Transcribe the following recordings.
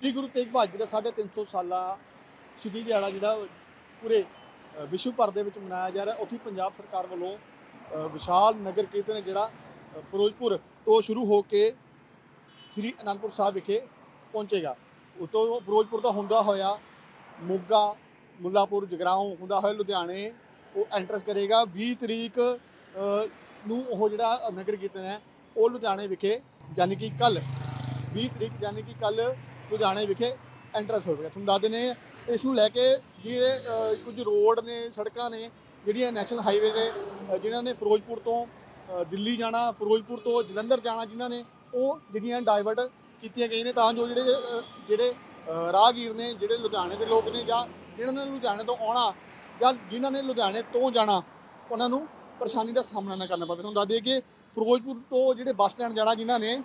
ਸ੍ਰੀ ਗੁਰੂ ਤੇਗ ਬਹਾਦਰ ਜੀ ਦਾ 350 ਸਾਲਾ ਸ਼ਹੀਦੀ ਦਿਹਾੜਾ ਜਿਹੜਾ ਪੂਰੇ ਵਿਸ਼ਵ ਭਰ ਦੇ ਵਿੱਚ ਮਨਾਇਆ ਜਾ ਰਿਹਾ, ਉੱਥੇ ਪੰਜਾਬ ਸਰਕਾਰ ਵੱਲੋਂ ਵਿਸ਼ਾਲ ਨਗਰ ਕੀਰਤਨ ਹੈ ਜਿਹੜਾ ਫਿਰੋਜ਼ਪੁਰ ਤੋਂ ਸ਼ੁਰੂ ਹੋ ਕੇ ਸ੍ਰੀ ਅਨੰਦਪੁਰ ਸਾਹਿਬ ਵਿਖੇ ਪਹੁੰਚੇਗਾ। ਉਤੋਂ ਫਿਰੋਜ਼ਪੁਰ ਦਾ ਹੁੰਦਾ ਹੋਇਆ ਮੋਗਾ, ਮੁੱਲਾਪੁਰ, ਜਗਰਾਉਂ ਹੁੰਦਾ ਹੋਇਆ ਲੁਧਿਆਣੇ, ਉਹ ਐਂਟਰਸ ਕਰੇਗਾ। 20 ਤਰੀਕ ਨੂੰ ਉਹ ਜਿਹੜਾ ਨਗਰ ਕੀਰਤਨ ਹੈ, ਉਹ ਲੁਧਿਆਣੇ ਵਿਖੇ ਯਾਨੀ ਕਿ ਕੱਲ 20 ਤਰੀਕ ਯਾਨੀ ਕਿ ਕੱਲ ਲੁਧਿਆਣੇ ਵਿਖੇ ਐਂਟਰੈਂਸ ਹੋਵੇਗਾ ਤੁਹਾਨੂੰ ਦੱਸ ਦਿੰਦੇ ਹਾਂ, ਇਸ ਨੂੰ ਲੈ ਕੇ ਜਿਹੜੇ ਕੁਝ ਰੋਡ ਨੇ, ਸੜਕਾਂ ਨੇ, ਜਿਹੜੀਆਂ ਨੈਸ਼ਨਲ ਹਾਈਵੇ ਦੇ ਜਿਨ੍ਹਾਂ ਨੇ ਫਿਰੋਜ਼ਪੁਰ ਤੋਂ ਦਿੱਲੀ ਜਾਣਾ, ਫਿਰੋਜ਼ਪੁਰ ਤੋਂ ਜਲੰਧਰ ਜਾਣਾ ਜਿਨ੍ਹਾਂ ਨੇ, ਉਹ ਜਿਹੜੀਆਂ ਡਾਇਵਰਟ ਕੀਤੀਆਂ ਗਈਆਂ ਨੇ, ਤਾਂ ਜੋ ਜਿਹੜੇ ਜਿਹੜੇ ਰਾਹਗੀਰ ਨੇ, ਜਿਹੜੇ ਲੁਧਿਆਣੇ ਦੇ ਲੋਕ ਨੇ ਜਾਂ ਜਿਹਨਾਂ ਨੇ ਲੁਧਿਆਣੇ ਤੋਂ ਆਉਣਾ ਜਾਂ ਜਿਨ੍ਹਾਂ ਨੇ ਲੁਧਿਆਣੇ ਤੋਂ ਜਾਣਾ, ਉਹਨਾਂ ਨੂੰ ਪਰੇਸ਼ਾਨੀ ਦਾ ਸਾਹਮਣਾ ਨਾ ਕਰਨਾ ਪਵੇ। ਤੁਹਾਨੂੰ ਦੱਸ ਦਈਏ ਕਿ ਫਿਰੋਜ਼ਪੁਰ ਤੋਂ ਜਿਹੜੇ ਬੱਸ ਸਟੈਂਡ ਜਾਣਾ ਜਿਨ੍ਹਾਂ ਨੇ,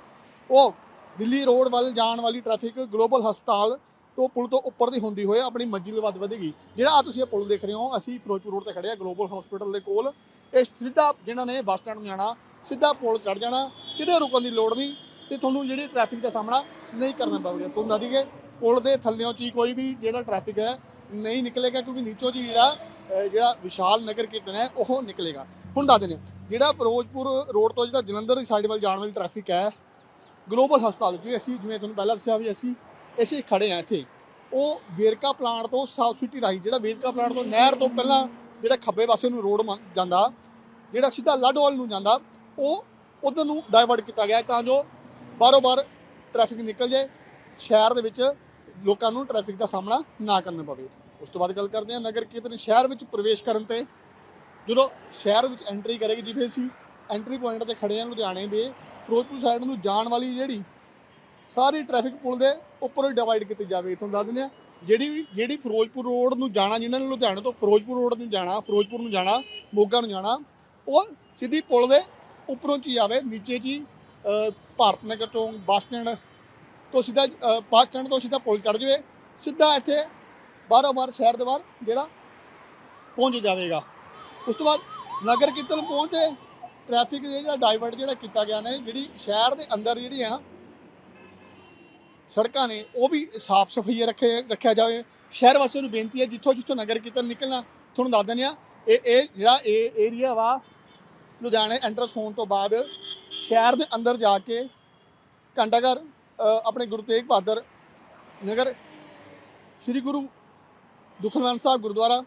ਉਹ ਦਿੱਲੀ ਰੋਡ ਵੱਲ ਜਾਣ ਵਾਲੀ ਟ੍ਰੈਫਿਕ ਗਲੋਬਲ ਹਸਪਤਾਲ ਤੋਂ ਪੁਲ ਤੋਂ ਉੱਪਰ ਦੀ ਹੁੰਦੀ ਹੋਏ ਆਪਣੀ ਮੰਜ਼ਿਲ ਵੱਧ ਵਧੇਗੀ। ਜਿਹੜਾ ਆ ਤੁਸੀਂ ਇਹ ਪੁਲ ਦੇਖ ਰਹੇ ਹੋ, ਅਸੀਂ ਫਿਰੋਜ਼ਪੁਰ ਰੋਡ ਤੇ ਖੜੇ ਆ ਗਲੋਬਲ ਹਸਪੀਟਲ ਦੇ ਕੋਲ। ਇਹ ਸਿੱਧਾ ਜਿਹਨਾਂ ਨੇ ਬੱਸ ਸਟੈਂਡ ਨੂੰ ਜਾਣਾ, ਸਿੱਧਾ ਪੁਲ ਚੜ ਜਾਣਾ, ਕਿਤੇ ਰੁਕਣ ਦੀ ਲੋੜ ਨਹੀਂ ਤੇ ਤੁਹਾਨੂੰ ਜਿਹੜੀ ਟ੍ਰੈਫਿਕ ਦਾ ਸਾਹਮਣਾ ਨਹੀਂ ਕਰਨਾ ਪਵੇਗਾ। ਤੁਹਾਨੂੰ ਦੱਸ ਦਈਏ ਪੁਲ ਦੇ ਥੱਲਿਓਂ ਚ ਹੀ ਕੋਈ ਵੀ ਜਿਹੜਾ ਟ੍ਰੈਫਿਕ ਹੈ, ਨਹੀਂ ਨਿਕਲੇਗਾ ਕਿਉਂਕਿ ਨੀਚੋਂ ਜੀ ਜਿਹੜਾ ਜਿਹੜਾ ਵਿਸ਼ਾਲ ਨਗਰ ਕੀਰਤਨ ਹੈ, ਉਹ ਨਿਕਲੇਗਾ। ਹੁਣ ਦੱਸ ਦਿੰਦੇ ਜਿਹੜਾ ਫਿਰੋਜ਼ਪੁਰ ਰੋਡ ਤੋਂ ਜਿਹੜਾ ਜਲੰਧਰ ਦੀ ਸਾਈਡ ਵੱਲ ਜਾਣ ਵਾਲੀ ਟ੍ਰੈਫਿਕ ਹੈ ਗਲੋਬਲ ਹਸਪਤਾਲ ਜਿਵੇਂ ਅਸੀਂ, ਜਿਵੇਂ ਤੁਹਾਨੂੰ ਪਹਿਲਾਂ ਦੱਸਿਆ ਵੀ ਅਸੀਂ ਅਸੀਂ ਖੜੇ ਆ ਇੱਥੇ। ਉਹ ਵੇਰਕਾ ਪਲਾਂਟ ਤੋਂ ਸਾਊਥ ਸਿਟੀ ਰਾਹੀਂ, ਜਿਹੜਾ ਵੇਰਕਾ ਪਲਾਂਟ ਤੋਂ ਨਹਿਰ ਤੋਂ ਪਹਿਲਾਂ ਜਿਹੜਾ ਖੱਬੇ ਪਾਸੇ ਨੂੰ ਰੋਡ ਜਾਂਦਾ, ਜਿਹੜਾ ਸਿੱਧਾ ਲਾਡੋਵਾਲ ਨੂੰ ਜਾਂਦਾ, ਉਹ ਉਧਰ ਨੂੰ ਡਾਇਵਰਟ ਕੀਤਾ ਗਿਆ ਤਾਂ ਜੋ ਬਾਰੋ ਬਾਰ ਟ੍ਰੈਫਿਕ ਨਿਕਲ ਜਾਏ, ਸ਼ਹਿਰ ਦੇ ਵਿੱਚ ਲੋਕਾਂ ਨੂੰ ਟ੍ਰੈਫਿਕ ਦਾ ਸਾਹਮਣਾ ਨਾ ਕਰਨਾ ਪਵੇ। ਉਸ ਤੋਂ ਬਾਅਦ ਗੱਲ ਕਰਦੇ ਹਾਂ ਨਗਰ ਕੀਰਤਨ ਸ਼ਹਿਰ ਵਿੱਚ ਪ੍ਰਵੇਸ਼ ਕਰਨ ਤੇ। ਜਦੋਂ ਸ਼ਹਿਰ ਵਿੱਚ ਐਂਟਰੀ ਕਰੇਗੀ, ਜਿਵੇਂ ਅਸੀਂ ਐਂਟਰੀ ਪੁਆਇੰਟ ਤੇ ਖੜੇ ਹਾਂ ਲੁਧਿਆਣੇ ਦੇ ਫਿਰੋਜ਼ਪੁਰ ਸਾਈਡ ਨੂੰ ਜਾਣ ਵਾਲੀ ਜਿਹੜੀ ਸਾਰੀ ਟ੍ਰੈਫਿਕ ਪੁਲ ਦੇ ਉੱਪਰੋਂ ਡਿਵਾਈਡ ਕੀਤੀ ਜਾਵੇ ਤੁਹਾਨੂੰ ਦੱਸ ਦਿੰਦੇ ਆ ਜਿਹੜੀ ਵੀ ਜਿਹੜੀ ਫਿਰੋਜ਼ਪੁਰ ਰੋਡ ਨੂੰ ਜਾਣਾ, ਜਿਨ੍ਹਾਂ ਨੇ ਲੁਧਿਆਣੇ ਤੋਂ ਫਿਰੋਜ਼ਪੁਰ ਰੋਡ ਨੂੰ ਜਾਣਾ, ਫਿਰੋਜ਼ਪੁਰ ਨੂੰ ਜਾਣਾ, ਮੋਗਾ ਨੂੰ ਜਾਣਾ, ਉਹ ਸਿੱਧੀ ਪੁਲ ਦੇ ਉੱਪਰੋਂ ਚ ਹੀ ਆਵੇ, ਨੀਚੇ ਚ ਹੀ ਭਾਰਤ ਨਗਰ ਚੌਂਕ ਬੱਸ ਸਟੈਂਡ ਤੋਂ ਸਿੱਧਾ ਬੱਸ ਸਟੈਂਡ ਤੋਂ ਸਿੱਧਾ ਪੁਲ ਚੜ ਜਾਵੇ, ਸਿੱਧਾ ਇੱਥੇ ਬਾਹਰੋਂ ਬਾਹਰ, ਸ਼ਹਿਰ ਦੇ ਬਾਹਰ ਜਿਹੜਾ ਪਹੁੰਚ ਜਾਵੇਗਾ। ਉਸ ਤੋਂ ਬਾਅਦ ਨਗਰ ਕੀਰਤਨ ਪਹੁੰਚੇ ਟ੍ਰੈਫਿਕ ਜਿਹੜਾ ਡਾਈਵਰਟ ਜਿਹੜਾ ਕੀਤਾ ਗਿਆ ਨੇ, ਜਿਹੜੀ ਸ਼ਹਿਰ ਦੇ ਅੰਦਰ ਜਿਹੜੀਆਂ ਸੜਕਾਂ ਨੇ, ਉਹ ਵੀ ਸਾਫ਼ ਸਫ਼ਾਈ ਰੱਖੇ, ਰੱਖਿਆ ਜਾਵੇ। ਸ਼ਹਿਰ ਵਾਸੀਆਂ ਨੂੰ ਬੇਨਤੀ ਹੈ, ਜਿੱਥੋਂ ਜਿੱਥੋਂ ਨਗਰ ਕੀਰਤਨ ਨਿਕਲਣਾ, ਤੁਹਾਨੂੰ ਦੱਸ ਦਿੰਦੇ ਆ, ਇਹ ਇਹ ਜਿਹੜਾ ਇਹ ਏਰੀਆ ਵਾ, ਲੁਧਿਆਣੇ ਐਂਟਰਸ ਹੋਣ ਤੋਂ ਬਾਅਦ ਸ਼ਹਿਰ ਦੇ ਅੰਦਰ ਜਾ ਕੇ ਘੰਟਾਘਰ ਆਪਣੇ ਗੁਰੂ ਤੇਗ ਬਹਾਦਰ ਨਗਰ, ਸ੍ਰੀ ਗੁਰੂ ਦੁਖਨਿਵਾਰਨ ਸਾਹਿਬ ਗੁਰਦੁਆਰਾ,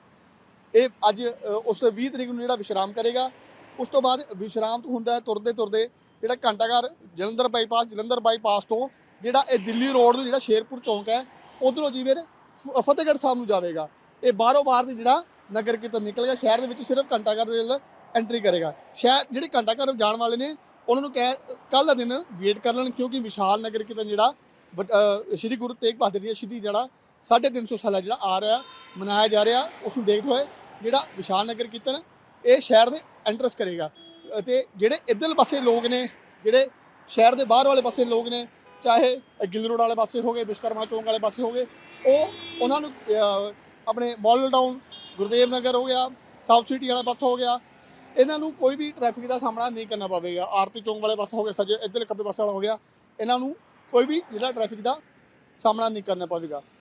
ਇਹ ਅੱਜ ਉਸ 20 ਤਰੀਕ ਨੂੰ ਜਿਹੜਾ ਵਿਸ਼ਰਾਮ ਕਰੇਗਾ। ਉਸ ਤੋਂ ਬਾਅਦ ਵਿਸ਼ਰਾਮ ਹੁੰਦਾ ਤੁਰਦੇ ਤੁਰਦੇ, ਜਿਹੜਾ ਘੰਟਾਘਰ ਜਲੰਧਰ ਬਾਈਪਾਸ ਜਲੰਧਰ ਬਾਈਪਾਸ ਤੋਂ ਜਿਹੜਾ ਇਹ ਦਿੱਲੀ ਰੋਡ ਨੂੰ ਜਿਹੜਾ ਸ਼ੇਰਪੁਰ ਚੌਂਕ ਹੈ, ਉਧਰੋਂ ਜੀ ਫਿਰ ਫ- ਫਤਿਹਗੜ੍ਹ ਸਾਹਿਬ ਨੂੰ ਜਾਵੇਗਾ। ਇਹ ਬਾਹਰੋਂ ਬਾਹਰ ਦੀ ਜਿਹੜਾ ਨਗਰ ਕੀਰਤਨ ਨਿਕਲੇਗਾ, ਸ਼ਹਿਰ ਦੇ ਵਿੱਚ ਸਿਰਫ ਘੰਟਾਘਰ ਦੇ ਨਾਲ ਐਂਟਰੀ ਕਰੇਗਾ। ਸ਼ਹਿਰ, ਜਿਹੜੇ ਘੰਟਾਘਰ ਜਾਣ ਵਾਲੇ ਨੇ, ਉਹਨਾਂ ਨੂੰ ਕਹਿ ਕੱਲ ਦਾ ਦਿਨ ਵੇਟ ਕਰ ਲੈਣ, ਕਿਉਂਕਿ ਵਿਸ਼ਾਲ ਨਗਰ ਕੀਰਤਨ ਜਿਹੜਾ ਵੱਡ- ਸ਼੍ਰੀ ਗੁਰੂ ਤੇਗ ਬਹਾਦਰ ਜੀ ਦਾ ਸ਼ਹੀਦੀ ਜਿਹੜਾ 350 ਸਾਲਾ ਜਿਹੜਾ ਆ ਰਿਹਾ, ਮਨਾਇਆ ਜਾ ਰਿਹਾ, ਉਸ ਨੂੰ ਦੇਖਦੇ ਹੋਏ ਜਿਹੜਾ ਵਿਸ਼ਾਲ ਨਗਰ ਕੀਰਤਨ ਇਹ ਸ਼ਹਿਰ ਦੇ ਐਂਟਰਸ ਕਰੇਗਾ। ਅਤੇ ਜਿਹੜੇ ਇੱਧਰ ਪਾਸੇ ਲੋਕ ਨੇ, ਜਿਹੜੇ ਸ਼ਹਿਰ ਦੇ ਬਾਹਰ ਵਾਲੇ ਪਾਸੇ ਲੋਕ ਨੇ, ਚਾਹੇ ਗਿੱਲ ਰੋਡ ਵਾਲੇ ਪਾਸੇ ਹੋਗੇ ਵਿਸ਼ਕਰਮਾ ਚੌਂਕ ਵਾਲੇ ਪਾਸੇ ਹੋਗੇ ਉਹ ਉਹਨਾਂ ਨੂੰ ਆਪਣੇ ਮਾਡਲ ਟਾਊਨ ਗੁਰਦੇਵ ਨਗਰ ਹੋ ਗਿਆ ਸਾਊਥ ਸਿਟੀ ਵਾਲਾ ਪਾਸਾ ਹੋ ਗਿਆ, ਇਹਨਾਂ ਨੂੰ ਕੋਈ ਵੀ ਟ੍ਰੈਫਿਕ ਦਾ ਸਾਹਮਣਾ ਨਹੀਂ ਕਰਨਾ ਪਵੇਗਾ। ਆਰਤੀ ਚੌਂਕ ਵਾਲੇ ਪਾਸੇ ਹੋ ਗਿਆ, ਸੱਜੇ ਇੱਧਰ ਖੱਬੇ ਪਾਸੇ ਵਾਲਾ ਹੋ ਗਿਆ, ਇਹਨਾਂ ਨੂੰ ਕੋਈ ਵੀ ਜਿਹੜਾ ਟ੍ਰੈਫਿਕ ਦਾ ਸਾਹਮਣਾ ਨਹੀਂ ਕਰਨਾ ਪਵੇਗਾ।